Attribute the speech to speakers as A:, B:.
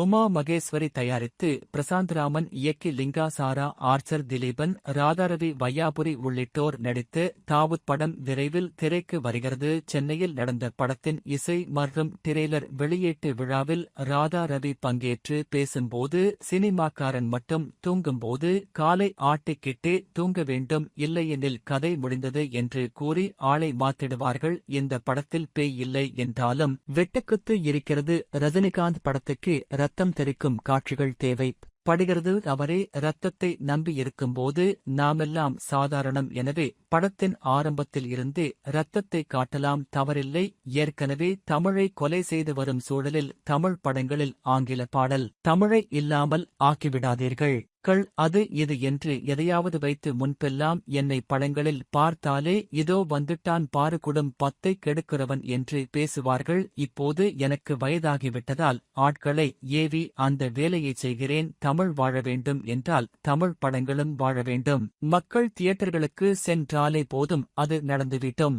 A: உமா மகேஸ்வரி தயாரித்து பிரசாந்த் ராமன் இயக்கி லிங்கா சாரா ஆர்ச்சர் திலீபன் ராதாரவி வையாபுரி உள்ளிட்டோர் நடித்து தாவூத் படம் விரைவில் திரைக்கு வருகிறது. சென்னையில் நடந்த படத்தின் இசை மற்றும் டிரெய்லர் வெளியீட்டு விழாவில் ராதாரவி பங்கேற்று பேசும்போது சினிமாக்காரன் மட்டும் தூங்கும்போது காலை ஆட்டிக்கிட்டே தூங்க வேண்டும் இல்லையெனில் கதை முடிந்தது என்று கூறி ஆளை மாத்திடுவார்கள். இந்த படத்தில் பேய் இல்லை என்றாலும் வெட்டுக்குத்து இருக்கிறது ரஜினிகாந்த் படத்துக்கு ரத்தம் தெறிக்கும் காட்சிகள் தேவை. படுகிறது அவரே ரத்தத்தை நம்பியிருக்கும்போது நாமெல்லாம் சாதாரணம். எனவே படத்தின் ஆரம்பத்தில் இருந்தே ரத்தத்தை காட்டலாம் தவறில்லை. ஏற்கனவே தமிழை கொலை செய்து வரும் சூழலில் தமிழ் படங்களில் ஆங்கில பாடல் தமிழை இல்லாமல் ஆக்கிவிடாதீர்கள். கள் அது இது என்று எதையாவது வைத்து முன்பெல்லாம் என்னை படங்களில் பார்த்தாலே இதோ வந்துட்டான் பாரு குடும் பத்தை கெடுக்கிறவன் என்று பேசுவார்கள். இப்போது எனக்கு வயதாகிவிட்டதால் ஆட்களை ஏவி அந்த வேலையை செய்கிறேன். தமிழ் வாழ வேண்டும் என்றால் தமிழ் படங்களும் வாழ வேண்டும். மக்கள் தியேட்டர்களுக்கு சென்ற போதும் அது நடந்துவிட்டோம்